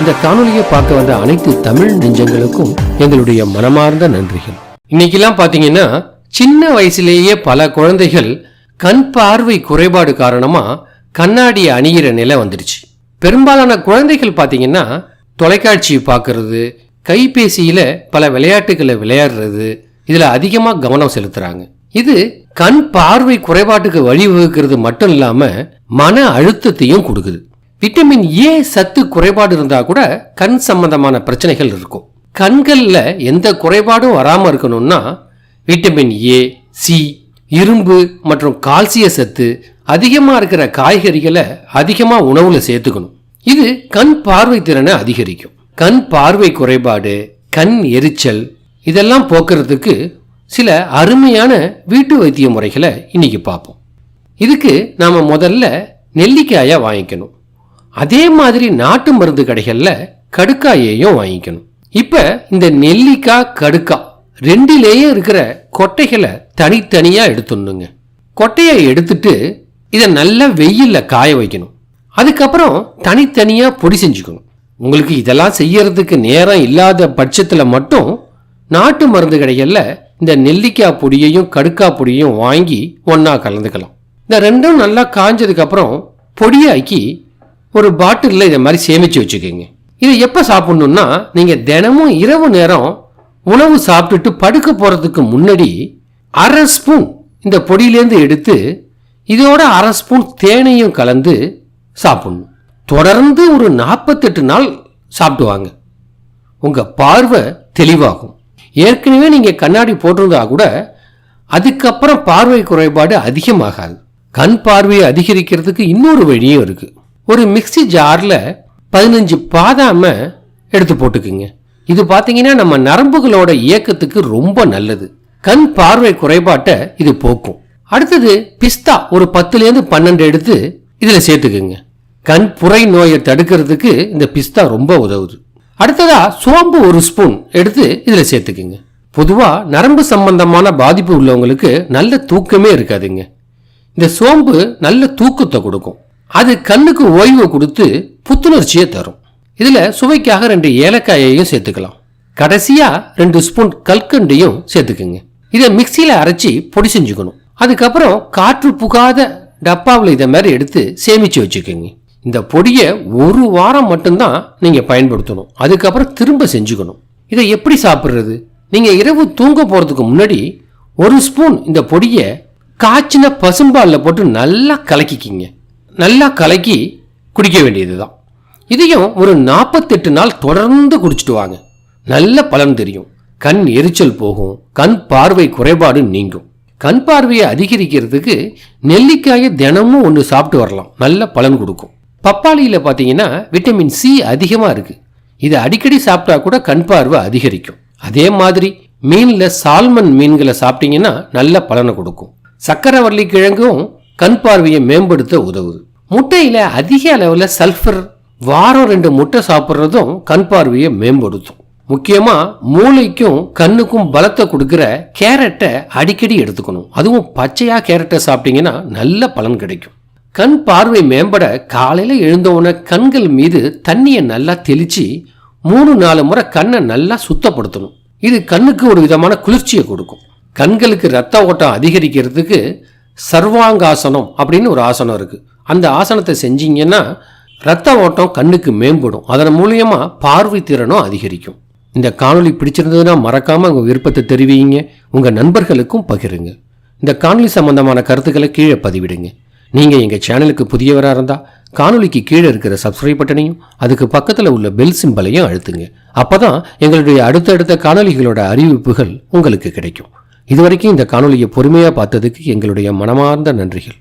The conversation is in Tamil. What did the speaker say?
இந்த காணொலியை பார்க்க வந்த அனைத்து தமிழ் நெஞ்சங்களுக்கும் எங்களுடைய மனமார்ந்த நன்றிகள். இன்னைக்கெல்லாம் பாத்தீங்கன்னா சின்ன வயசுலேயே பல குழந்தைகள் கண் பார்வை குறைபாடு காரணமா கண்ணாடி அணிகிற நிலை வந்துடுச்சு. பெரும்பாலான குழந்தைகள் பாத்தீங்கன்னா தொலைக்காட்சி பார்க்கறது கைபேசியில பல விளையாட்டுகளை விளையாடுறது இதுல அதிகமா கவனம் செலுத்துறாங்க. இது கண் பார்வை குறைபாட்டுக்கு வழிவகுக்கிறது மட்டும் இல்லாம மன அழுத்தத்தையும் கொடுக்குது. விட்டமின் ஏ சத்து குறைபாடு இருந்தால் கூட கண் சம்பந்தமான பிரச்சனைகள் இருக்கும். கண்களில் எந்த குறைபாடும் வராமல் இருக்கணும்னா விட்டமின் ஏ சி இரும்பு மற்றும் கால்சிய சத்து அதிகமாக இருக்கிற காய்கறிகளை அதிகமாக உணவில் சேர்த்துக்கணும். இது கண் பார்வை திறனை அதிகரிக்கும். கண் பார்வை குறைபாடு கண் எரிச்சல் இதெல்லாம் போக்குறதுக்கு சில அருமையான வீட்டு வைத்திய முறைகளை இன்னைக்கு பார்ப்போம். இதுக்கு நாம் முதல்ல நெல்லிக்காயை வாங்கிக்கணும். அதே மாதிரி நாட்டு மருந்து கடைகளில் கடுக்காயையும் வாங்கிக்கணும். இப்போ இந்த நெல்லிக்காய் கடுக்காய் ரெண்டிலேயே இருக்கிற கொட்டைகளை தனித்தனியாக எடுத்துடணுங்க. கொட்டையை எடுத்துட்டு இதை நல்லா வெயிலில் காய வைக்கணும். அதுக்கப்புறம் தனித்தனியாக பொடி செஞ்சுக்கணும். உங்களுக்கு இதெல்லாம் செய்யறதுக்கு நேரம் இல்லாத பட்சத்தில் மட்டும் நாட்டு மருந்து கடைகளில் இந்த நெல்லிக்காய் பொடியையும் கடுக்காய் பொடியையும் வாங்கி ஒன்றா கலந்துக்கலாம். இந்த ரெண்டும் நல்லா காஞ்சதுக்கப்புறம் பொடியாக்கி ஒரு பாட்டிலில் இதை மாதிரி சேமித்து வச்சுக்கோங்க. இதை எப்போ சாப்பிட்ணுன்னா நீங்கள் தினமும் இரவு நேரம் உணவு சாப்பிட்டுட்டு படுக்க போகிறதுக்கு முன்னாடி அரை ஸ்பூன் இந்த பொடியிலேருந்து எடுத்து இதோட அரை ஸ்பூன் தேனையும் கலந்து சாப்பிடணும். தொடர்ந்து ஒரு நாற்பத்தெட்டு நாள் சாப்பிடுவாங்க உங்கள் பார்வை தெளிவாகும். ஏற்கனவே நீங்கள் கண்ணாடி போட்டிருந்தா கூட அதுக்கப்புறம் பார்வை குறைபாடு அதிகமாகாது. கண் பார்வையை அதிகரிக்கிறதுக்கு இன்னொரு வழியும் இருக்குது ஒரு மிக்ஸி ஜாரில் பதினஞ்சு பாதாம எடுத்து போட்டுக்குங்க. இது பார்த்தீங்கன்னா நம்ம நரம்புகளோட இயக்கத்துக்கு ரொம்ப நல்லது. கண் பார்வை குறைபாட்டை இது போக்கும். அடுத்தது பிஸ்தா ஒரு பத்துலேருந்து பன்னெண்டு எடுத்து இதில் சேர்த்துக்குங்க. கண் புரை நோயை தடுக்கிறதுக்கு இந்த பிஸ்தா ரொம்ப உதவுது. அடுத்ததா சோம்பு ஒரு ஸ்பூன் எடுத்து இதில் சேர்த்துக்குங்க. பொதுவாக நரம்பு சம்பந்தமான பாதிப்பு உள்ளவங்களுக்கு நல்ல தூக்கமே இருக்காதுங்க. இந்த சோம்பு நல்ல தூக்கத்தை கொடுக்கும். அது கண்ணுக்கு ஓய்வு கொடுத்து புத்துணர்ச்சியை தரும். இதில் சுவைக்காக ரெண்டு ஏலக்காயையும் சேர்த்துக்கலாம். கடைசியாக ரெண்டு ஸ்பூன் கல்கண்டையும் சேர்த்துக்குங்க. இதை மிக்சியில் அரைச்சி பொடி செஞ்சுக்கணும். அதுக்கப்புறம் காற்று புகாத டப்பாவில் இதை மாதிரி எடுத்து சேமிச்சு வச்சுக்கோங்க. இந்த பொடியை ஒரு வாரம் மட்டும்தான் நீங்கள் பயன்படுத்தணும். அதுக்கப்புறம் திரும்ப செஞ்சுக்கணும். இதை எப்படி சாப்பிட்றது? நீங்கள் இரவு தூங்க போகிறதுக்கு முன்னாடி ஒரு ஸ்பூன் இந்த பொடியை காய்ச்சின பசும்பாலில் போட்டு நல்லா கலக்கிக்கிங்க. நல்லா கலக்கி குடிக்க வேண்டியது தான் இதையும் ஒரு நாற்பத்தெட்டு நாள் தொடர்ந்து குடிச்சிட்டு வாங்க. நல்ல பலன் தெரியும். கண் எரிச்சல் போகும். கண் பார்வை குறைபாடு நீங்கும். கண் பார்வையை அதிகரிக்கிறதுக்கு நெல்லிக்காயை தினமும் ஒன்று சாப்பிட்டு வரலாம். நல்ல பலன் கொடுக்கும். பப்பாளியில் பார்த்தீங்கன்னா விட்டமின் சி அதிகமாக இருக்கு. இதை அடிக்கடி சாப்பிட்டா கூட கண் பார்வை அதிகரிக்கும். அதே மாதிரி மீனில் சால்மன் மீன்களை சாப்பிட்டீங்கன்னா நல்ல பலனை கொடுக்கும். சக்கரவள்ளி கிழங்கும் கண் பார்வையை மேம்படுத்த உதவுது. முட்டையில் அதிக அளவில் சல்ஃபர் வாரம் ரெண்டு முட்டை சாப்பிட்றதும் கண் பார்வையை மேம்படுத்தும். முக்கியமா மூளைக்கும் கண்ணுக்கும் பலத்தை கொடுக்கிற கேரட்டை அடிக்கடி எடுத்துக்கணும். அதுவும் பச்சையா கேரட்டை சாப்பிட்டீங்கன்னா நல்ல பலன் கிடைக்கும். கண் பார்வை மேம்பட காலையில எழுந்தவுடனே கண்கள் மீது தண்ணியை நல்லா தெளிச்சு மூணு நாலு முறை கண்ணை நல்லா சுத்தப்படுத்தணும். இது கண்ணுக்கு ஒரு விதமான குளிர்ச்சியை கொடுக்கும். கண்களுக்கு ரத்த ஓட்டம் அதிகரிக்கிறதுக்கு சர்வாங்காசனம் அப்படின்னு ஒரு ஆசனம் இருக்குது அந்த ஆசனத்தை செஞ்சீங்கன்னா ரத்த ஓட்டம் கண்ணுக்கு மேம்படும். அதன் மூலியமாக பார்வை திறனும் அதிகரிக்கும். இந்த காணொலி பிடிச்சிருந்ததுன்னா மறக்காமல் உங்கள் விருப்பத்தை தெரிவிங்க. உங்கள் நண்பர்களுக்கும் பகிருங்க. இந்த காணொலி சம்பந்தமான கருத்துக்களை கீழே பதிவிடுங்க. நீங்கள் எங்கள் சேனலுக்கு புதியவராக இருந்தால் காணொலிக்கு கீழே இருக்கிற சப்ஸ்கிரைப் பட்டனையும் அதுக்கு பக்கத்தில் உள்ள பெல் சிம்பலையும் அழுத்துங்க. அப்போ தான் எங்களுடைய அடுத்தடுத்த காணொலிகளோட அறிவிப்புகள் உங்களுக்கு கிடைக்கும். இதுவரைக்கும் இந்த காணொலியை பொறுமையாக பார்த்ததுக்கு எங்களுடைய மனமார்ந்த நன்றிகள்.